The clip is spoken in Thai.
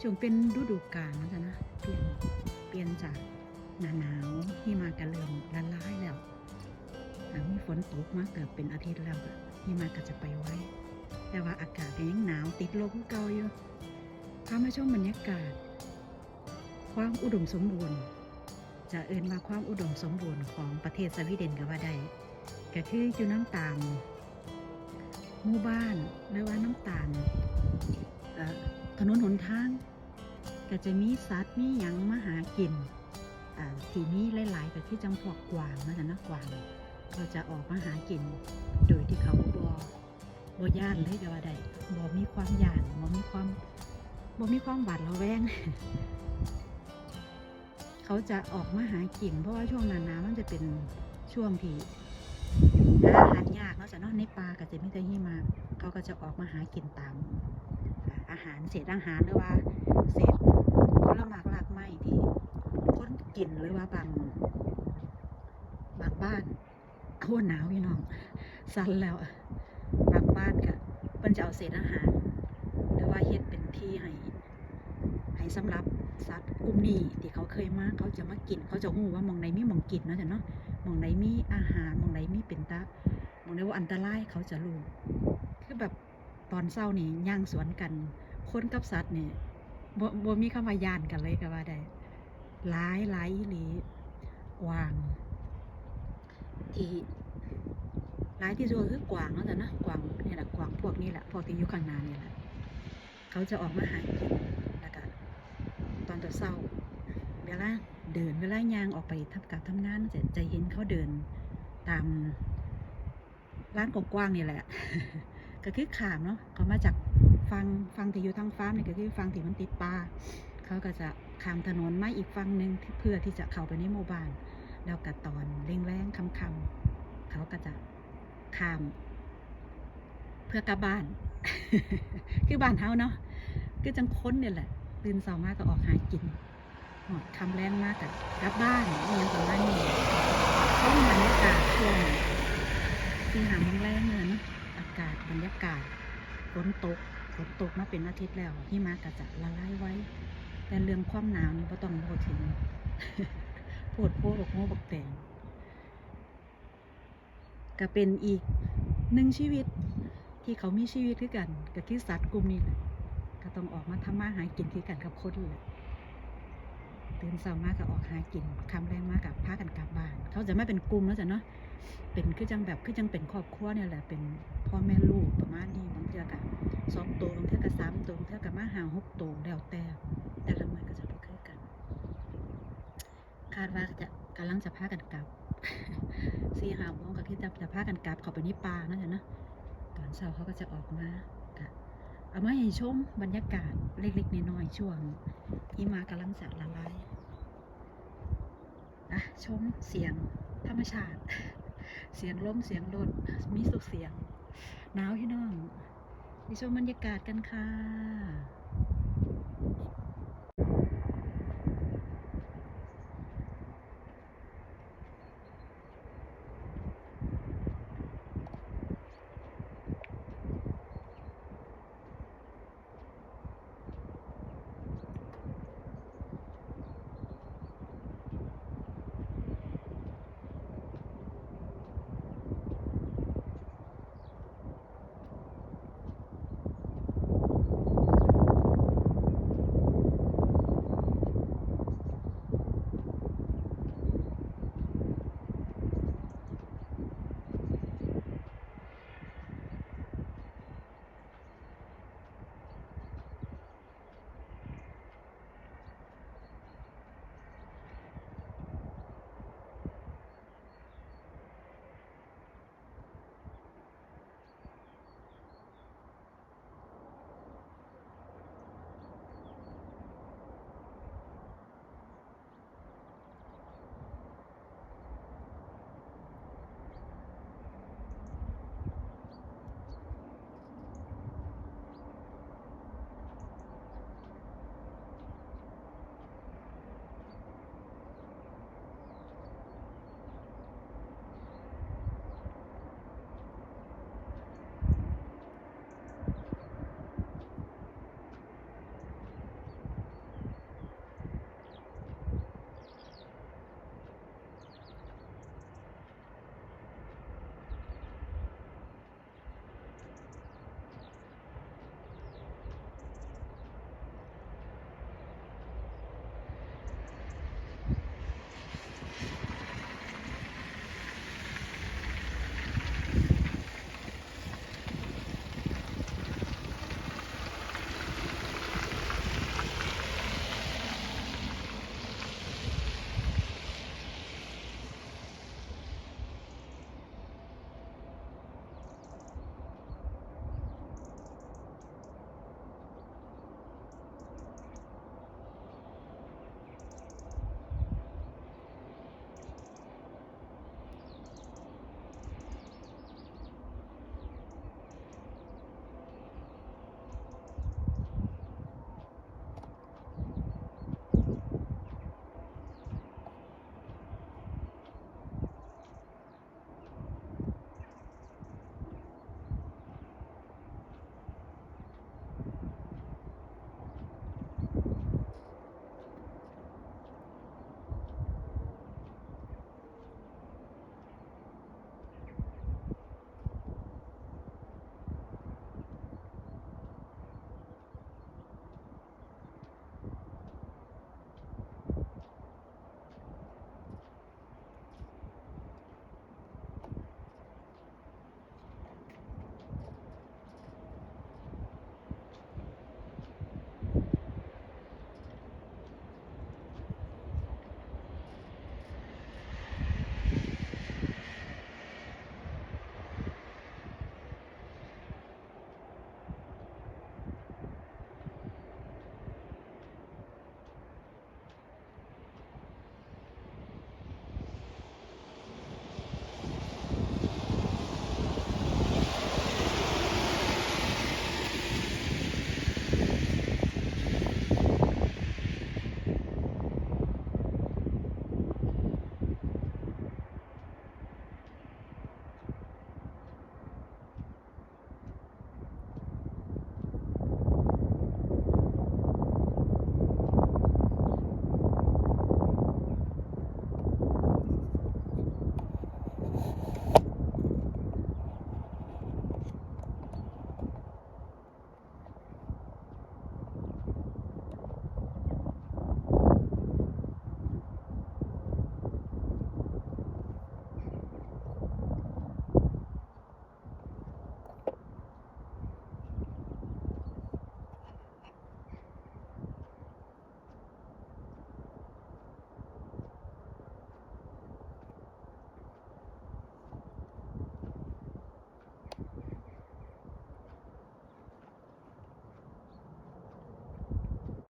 ช่วงเป็นฤดูกาลนะจ๊ะนะ เปลี่ยน เปลี่ยนจากหนาหนาวที่มากระเริ่มละลายแล้วหลังมีฝนตกมาเกือบเป็นอาทิตย์แล้วก็ที่มาก็จะไปไว้ แต่ว่าอากาศก็ยังหนาวติดลมเก่าอยู่พามาชมบรรยากาศ ความอุดมสมบูรณ์ จะเอินมาความอุดมสมบูรณ์ของประเทศสวีเดนก็ว่าได้ก็คืออยู่น้ำตาลหมู่บ้านหรือว่าน้ำตาลเอ่อ ถนนหนทาง ก็จะมีสัตว์มีหยังมาหากินอ่าที่มีหลายๆก็คือจำพวกกวางนะจ๊ะนะกวางก็จะออกมาหากิน โดยที่เขาบอบย่านเลยก็ว่าได้บอมีความหยานบอมีความบอมีความหวาดระแวง เขาจะออกมาหากิน เพราะว่าช่วงนาหนาวมันจะเป็นช่วงที่หาอาหารยากนาะจ้ะเนาะในป่าก็จะมีแต่หิมะเขาก็จะออกมาหากินตาม อาหารเศษอาหารหรือว่าเศษผลไม้รากไม้ที่คนกินหรือว่าบางบางบ้านโคตรหนาวพี่น้องสั่นแล้วอะบางบ้านก็เพิ่นจะเอาเศษอาหาร หรือว่าเฮ็ดเป็นที่ให้ให้สำหรับสัตว์กลุ่มนี้ที่เขาเคยมาเขาจะมากิน เขาจะรู้ว่ามองไหนมีมองกินนะจ้ะเนาะมองไหนมีอาหารมองไหนมีเป็นตาหมองไหนว่าอันตรายเขาจะรู้คือแบบ ตอนเช้านี่ย่างสวนกัน คนกับสัตว์เนี่ยบ่บ่มีคำว่ายานกันเลยก็ว่าได้หลายหลายอีหลีกวาง ที่หลายที่สุดคือกวางเนาะจ้ะเนะกวางนี่แหละกวางพวกนี้แหละพวกที่อยู่ข้างหน้านี่แหละเขาจะออกมาหากินแล้วก็ตอนเช้าเวลาเดินเวลายางออกไปทำการทำงานจะจะเห็นเขาเดินตามร้านกว้างนี่แหละ ก็คือขามเนาะเขามาจากฟังฟังที่อยู่ทางฟ้าร์มนี่ก็คือฟังที่มันติดป่าเขาก็จะขามถนนมาอีกฝั่งหนึ่งเพื่อที่จะเข้าไปในหมู่บ้านแล้วก็ตอนเร่งแรงๆค่ำเขาก็จะขาม เพื่อกลับบ้าน คือบ้านเฮาเนาะคือจังค้นเนี่ยแหละตื่นเช้ามากก็ออกหากินหอดคำแรงมากกับกลับบ้านอหยังประมาณนี้เขาบรรยากาศช่วงที่หาโมแรง รยากาศฝนตกฝนตกมาเป็นอาทิตย์แล้วที่มาก็จะละลายไว้ แต่เรื่องความหนาวนี่ก็ต้องพูดถึงโพดโพดอกโง่บกแตงก็เป็นอีกหนึ่งชีวิตที่เขามีชีวิตคือกัน กับที่สัตว์กลุ่มนี้แหละก็ต้องออกมาทำมาหากินคือกันกับคนแหละ ตื่นเช้ามากก็ออกหากินคำแรงมากกับพากันกลับบ้าน เขาจะไม่เป็นกลุ่มแล้วจ้ะเนาะเป็นคือจังแบบคือจังเป็นครอบครัวเนี่ยแหละเป็นพ่อแม่ลูกประมาณนี้บางเทื่อกับสองตัวบางเทื่อกับสามตัวบางเทื่อกับมาหาหกตัวแล้วแต่แต่ละมือก็จะบ่คือกัน คาดว่าจะกำลังจะพากันกลับสี่หาโมงก็คือจะจะพากันกลับเขาไปในป่านั่นแหละเนาะตอนเช้าเขาก็จะออกมา เอามาให้ชมบรรยากาศเล็กๆน้อยๆช่วงที่มากำลังสะละลายนะชมเสียงธรรมชาติ เสียงลมเสียงรถมีสุกเสียง หนาวพี่น้องไปชมบรรยากาศกันค่ะ